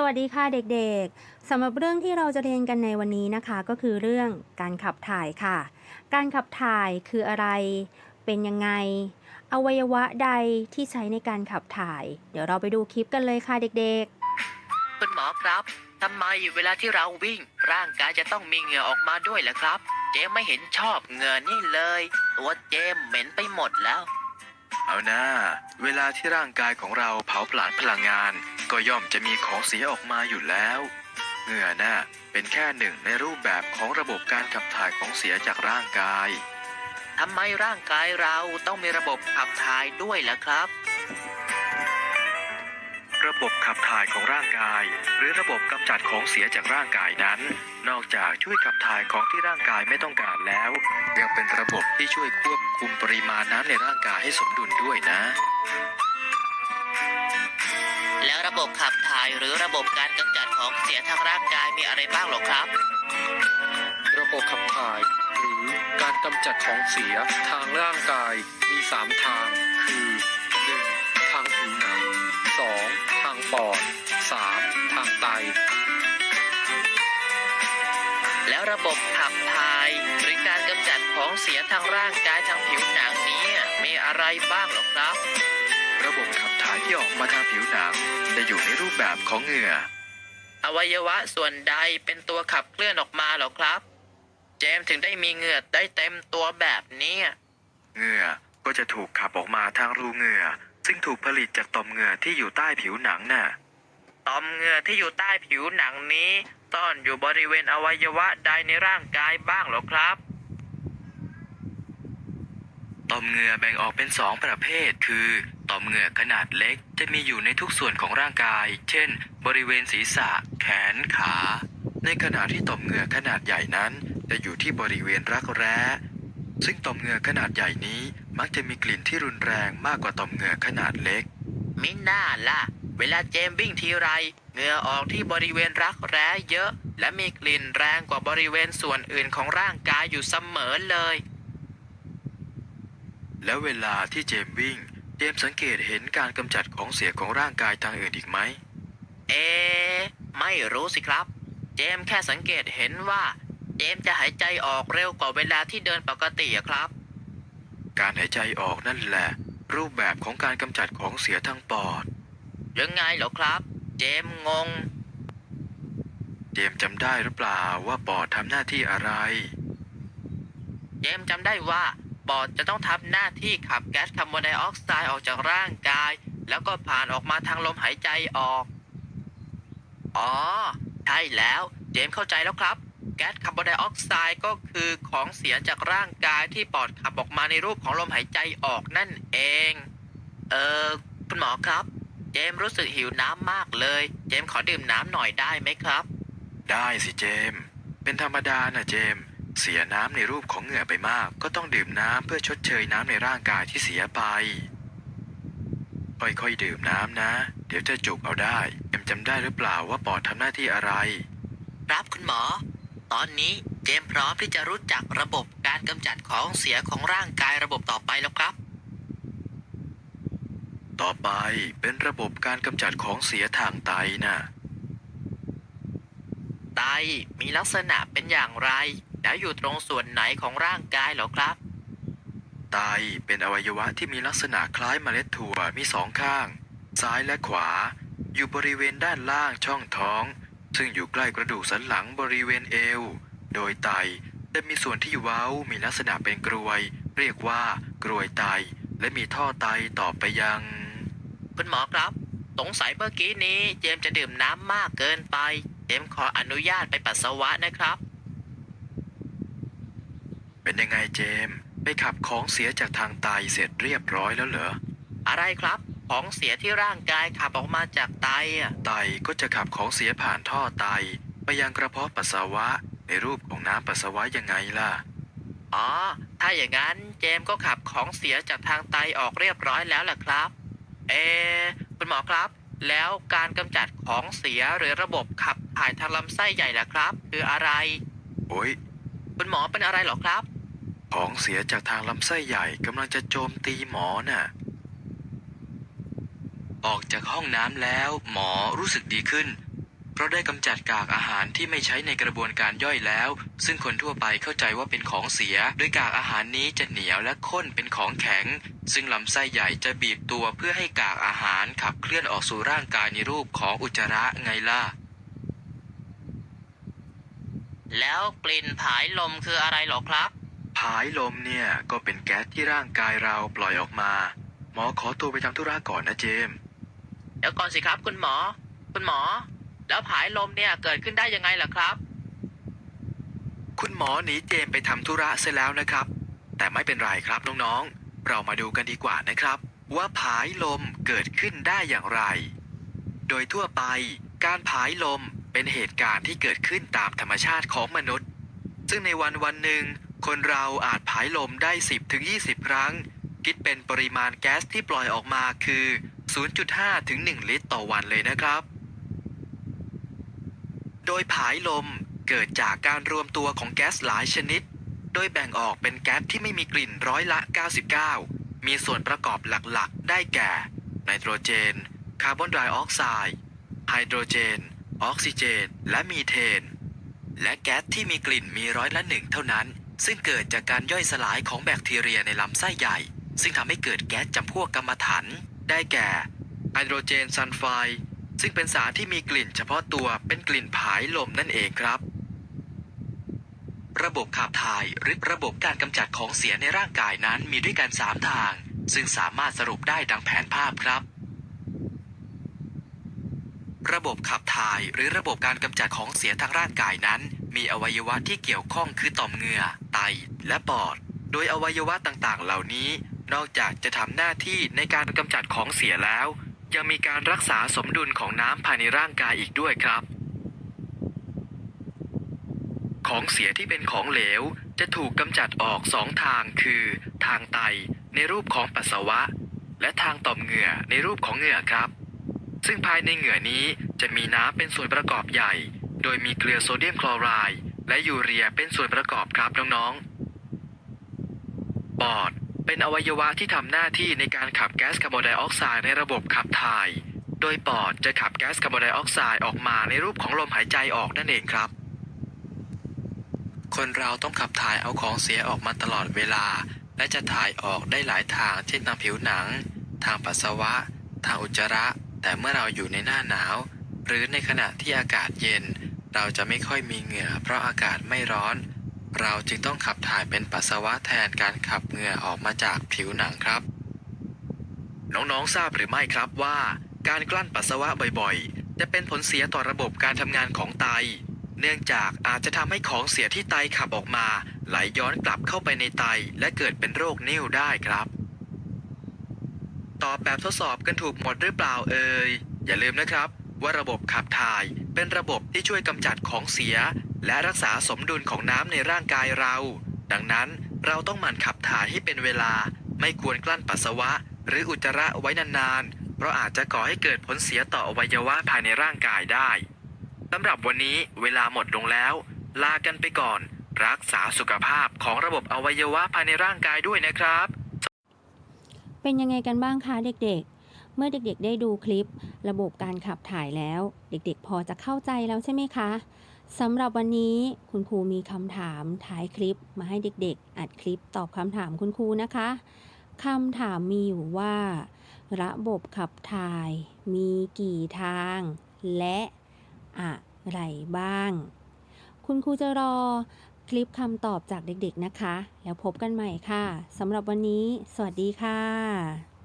สวัสดีค่ะเด็กๆสำหรับเรื่องที่เราจะเรียนกันในวันนี้นะคะ ก็คือเรื่องการขับถ่ายค่ะ การขับถ่ายคืออะไร เป็นยังไง อวัยวะใดที่ใช้ในการขับถ่าย เดี๋ยวเราไปดูคลิปกันเลยค่ะเด็กคุณหมอครับทำไมเวลาที่เราวิ่ง ร่างกายจะต้องมีเหงื่อออกมาด้วยล่ะครับ เจมไม่เห็นชอบเหงื่อนี่เลย ตัวเจมเหม็นไปหมดแล้ว เอาหน้าเวลาที่ร่างกายของเราเผาผลาญพลังงาน ก็ย่อมจะมีของเสียออกมาอยู่แล้ว เหงื่อน่ะเป็นแค่หนึ่งในรูปแบบของระบบการขับถ่ายของเสียจากร่างกายทำไมร่างกายเราต้องมีระบบขับถ่ายด้วยล่ะครับ ระบบขับถ่ายของร่างกาย หรือระบบกำจัดของเสียจากร่างกายนั้น นอกจากช่วยขับถ่ายของที่ร่างกายไม่ต้องการแล้ว ยังเป็นระบบที่ช่วยควบคุมปริมาณน้ำในร่างกายให้สมดุลด้วยนะ แล้วระบบขับถ่ายหรือระบบการกำจัดของเสียทางร่างกายมีอะไรบ้างหรอครับ ระบบขับถ่าย หรือการกำจัดของเสียทางร่างกายมี 3 ทาง คือ 1. ทางผิวหนัง 2. ทางปอด 3. ทางไต แล้วระบบขับถ่าย หรือการกำจัดของเสียทางร่างกายทางผิวหนังนี้มีอะไรบ้างหรอครับ ที่ออกมาทางผิวหนังจะอยู่ในรูปแบบของเหงื่อ อวัยวะส่วนใดเป็นตัวขับเคลื่อนออกมาเหรอครับ เจมส์ถึงได้มีเหงื่อได้เต็มตัวแบบเนี้ยเหงื่อก็จะถูกขับออกมาทางรูเหงื่อ ซึ่งถูกผลิตจากต่อมเหงื่อที่อยู่ใต้ผิวหนังน่ะ ต่อมเหงื่อที่อยู่ใต้ผิวหนังนี้ซ่อนอยู่บริเวณอวัยวะใดในร่างกายบ้างเหรอครับ ต่อมเหงื่อแบ่งออกเป็นสองประเภท คือ ต่อมเหงื่อขนาดเล็กจะมีอยู่ในทุกส่วนของร่างกาย เช่น บริเวณศีรษะ แขนขา ในขณะที่ต่อมเหงื่อขนาดใหญ่นั้น จะอยู่ที่บริเวณรักแร้ ซึ่งต่อมเหงื่อขนาดใหญ่นี้มักจะมีกลิ่นที่รุนแรงมากกว่าต่อมเหงื่อขนาดเล็ก มิน่าล่ะ เวลาเจมวิ่งทีไรเหงื่อออกที่บริเวณรักแร้เยอะ และมีกลิ่นแรงกว่าบริเวณส่วนอื่นของร่างกายอยู่เสมอเลย แล้วเวลาที่เจมส์วิ่ง เจมส์สังเกตเห็นการกำจัดของเสียของร่างกายทางอื่นอีกไหม เอะไม่รู้สิครับ เจมส์แค่สังเกตเห็นว่า เจมส์จะหายใจออกเร็วกว่าเวลาที่เดินปกติอะครับ การหายใจออกนั่นแหละ รูปแบบของการกำจัดของเสียทางปอด ยังไงเหรอครับ เจมส์งง เจมส์จำได้หรือเปล่าว่าปอดทำหน้าที่อะไร เจมส์จำได้ว่า ปอดจะต้องทำหน้าที่ขับแก๊สคาร์บอนไดออกไซด์ออกจากร่างกาย แล้วก็ผ่านออกมาทางลมหายใจออก อ๋อ ใช่แล้ว เจมเข้าใจแล้วครับ แก๊สคาร์บอนไดออกไซด์ก็คือของเสียจากร่างกายที่ปอดขับออกมาในรูปของลมหายใจออกนั่นเอง เออคุณหมอครับ เจมรู้สึกหิวน้ำมากเลย เจมขอดื่มน้ำหน่อยได้ไหมครับ ได้สิเจม เป็นธรรมดานะเจม เสียน้ำในรูปของเหงื่อไปมาก ก็ต้องดื่มน้ำเพื่อชดเชยน้ำในร่างกายที่เสียไป ค่อยๆดื่มน้ำนะ เดี๋ยวจะจุกเอาได้เจมส์จำได้หรือเปล่าว่าปอดทำหน้าที่อะไร ครับคุณหมอ ตอนนี้เจมส์พร้อมที่จะรู้จักระบบการกำจัดของเสียของร่างกายระบบต่อไปแล้วครับ ต่อไปเป็นระบบการกำจัดของเสียทางไตน่ะไตมีลักษณะเป็นอย่างไร แล้วอยู่ตรงส่วนไหนของร่างกายเหรอครับ ไตเป็นอวัยวะที่มีลักษณะคล้ายเมล็ดถั่วมีสองข้าง ซ้ายและขวา อยู่บริเวณด้านล่างช่องท้อง ซึ่งอยู่ใกล้กระดูกสันหลังบริเวณเอว โดยไตจะมีส่วนที่เว้ามีลักษณะเป็นกรวย เรียกว่ากรวยไต และมีท่อไตต่อไปยัง คุณหมอครับ สงสัยเมื่อกี้นี้เจมส์จะดื่มน้ำมากเกินไป เจมส์ขออนุญาตไปปัสสาวะนะครับ เป็นยังไงเจมส์ไปขับของเสียจากทางไตเสร็จเรียบร้อยแล้วเหรอ อะไรครับ ของเสียที่ร่างกายขับออกมาจากไตอะไตก็จะขับของเสียผ่านท่อไต ไปยังกระเพาะปัสสาวะ ในรูปของน้ำปัสสาวะยังไงล่ะ อ๋อ ถ้าอย่างนั้นเจมส์ก็ขับของเสียจากทางไตออกเรียบร้อยแล้วล่ะครับ เอะคุณหมอครับ แล้วการกำจัดของเสียหรือระบบขับถ่ายทางลำไส้ใหญ่ล่ะครับ คืออะไร โอ้ยคุณหมอเป็นอะไรเหรอครับ ของเสียจากทางลำไส้ใหญ่กำลังจะโจมตีหมอน่ะ ออกจากห้องน้ำแล้ว หมอรู้สึกดีขึ้น เพราะได้กำจัดกากอาหารที่ไม่ใช้ในกระบวนการย่อยแล้ว ซึ่งคนทั่วไปเข้าใจว่าเป็นของเสียโดยกากอาหารนี้จะเหนียวและข้นเป็นของแข็ง ซึ่งลำไส้ใหญ่จะบีบตัวเพื่อให้กากอาหารขับเคลื่อนออกสู่ร่างกายในรูปของอุจจาระไงล่ะแล้วกลิ่นผายลมคืออะไรหรอครับ ผายลมเนี่ย ก็เป็นแก๊สที่ร่างกายเราปล่อยออกมา หมอขอตัวไปทำธุระก่อนนะเจมส์เดี๋ยวก่อนสิครับคุณหมอ คุณหมอ แล้วผายลมเนี่ยเกิดขึ้นได้ยังไงล่ะครับ คุณหมอหนีเจมส์ไปทำธุระเสร็จแล้วนะครับ แต่ไม่เป็นไรครับน้องๆ เรามาดูกันดีกว่านะครับ ว่าผายลมเกิดขึ้นได้อย่างไร โดยทั่วไป การผายลมเป็นเหตุการณ์ที่เกิดขึ้นตามธรรมชาติของมนุษย์ ซึ่งในวันวันหนึ่ง คนเราอาจผายลมได้ 10ถึง20ครั้ง คิดเป็นปริมาณแก๊สที่ปล่อยออกมาคือ 0.5ถึง1ลิตรต่อวันเลยนะครับ โดยผายลมเกิดจากการรวมตัวของแก๊สหลายชนิด โดยแบ่งออกเป็นแก๊สที่ไม่มีกลิ่นร้อยละ 99 มีส่วนประกอบหลักๆ ได้แก่ ไนโตรเจน คาร์บอนไดออกไซด์ ไฮโดรเจน ออกซิเจน และมีเทน และแก๊สที่มีกลิ่นมีร้อยละหนึ่งเท่านั้น ซึ่งเกิดจากการย่อยสลายของแบคทีเรียในลำไส้ใหญ่ ซึ่งทำให้เกิดแก๊สจำพวกกัมมันถัน ได้แก่ไฮโดรเจนซัลไฟด์ซึ่งเป็นสารที่มีกลิ่นเฉพาะตัวเป็นกลิ่นผายลมนั่นเองครับ ระบบขับถ่ายหรือระบบการกำจัดของเสียในร่างกายนั้นมีด้วยกัน 3 ทาง ซึ่งสามารถสรุปได้ดังแผนภาพครับ ระบบขับถ่ายหรือระบบการกำจัดของเสียทางร่างกายนั้น มีอวัยวะที่เกี่ยวข้องคือต่อมเหงื่อ ไต และปอด โดยอวัยวะต่างๆ เหล่านี้ นอกจากจะทำหน้าที่ในการกำจัดของเสียแล้ว ยังมีการรักษาสมดุลของน้ำภายในร่างกายอีกด้วยครับ ของเสียที่เป็นของเหลวจะถูกกำจัดออกสองทางคือ ทางไตในรูปของปัสสาวะ และทางต่อมเหงื่อในรูปของเหงื่อครับ ซึ่งภายในเหงื่อนี้จะมีน้ำเป็นส่วนประกอบใหญ่ โดยมีเกลือโซเดียมคลอไรด์และยูเรียเป็นส่วนประกอบครับน้องๆ ปอดเป็นอวัยวะที่ทำหน้าที่ในการขับแก๊สคาร์บอนไดออกไซด์ในระบบขับถ่าย โดยปอดจะขับแก๊สคาร์บอนไดออกไซด์ออกมาในรูปของลมหายใจออกนั่นเองครับ คนเราต้องขับถ่ายเอาของเสียออกมาตลอดเวลา และจะถ่ายออกได้หลายทาง เช่นทางผิวหนัง ทางปัสสาวะ ทางอุจจาระ แต่เมื่อเราอยู่ในหน้าหนาว หรือในขณะที่อากาศเย็น เราจะไม่ค่อยมีเหงื่อ เพราะอากาศไม่ร้อน เราจึงต้องขับถ่ายเป็นปัสสาวะแทนการขับเหงื่อออกมาจากผิวหนังครับ น้องๆทราบหรือไม่ครับว่า การกลั้นปัสสาวะบ่อยๆ จะเป็นผลเสียต่อระบบการทำงานของไต เนื่องจากอาจจะทำให้ของเสียที่ไตขับออกมา ไหลย้อนกลับเข้าไปในไตและเกิดเป็นโรคนิ่วได้ครับ ตอบแบบทดสอบกันถูกหมดหรือเปล่าเอ่ยอย่าลืมนะครับ ว่าระบบขับถ่ายเป็นระบบที่ช่วยกำจัดของเสีย และรักษาสมดุลของน้ำในร่างกายเรา ดังนั้นเราต้องหมั่นขับถ่ายให้เป็นเวลา ไม่ควรกลั้นปัสสาวะ หรืออุจจาระไว้นานๆ เพราะอาจจะก่อให้เกิดผลเสียต่ออวัยวะภายในร่างกายได้สำหรับวันนี้เวลาหมดลงแล้ว ลากันไปก่อน รักษาสุขภาพของระบบอวัยวะภายในร่างกายด้วยนะครับ เป็นยังไงกันบ้างคะเด็กๆ เมื่อเด็กๆ ได้ดูคลิประบบการขับถ่ายแล้ว เด็กๆ พอจะเข้าใจแล้วใช่ไหมคะสำหรับวันนี้คุณครูมีคำถามท้ายคลิปมาให้เด็กๆ อัดคลิปตอบคำถามคุณครูนะคะคำถามมีอยู่ว่า ระบบขับถ่ายมีกี่ทาง และอะไรบ้าง คุณครูจะรอคลิปคำตอบจากเด็กๆนะคะ แล้วพบกันใหม่ค่ะสำหรับวันนี้ สวัสดีค่ะ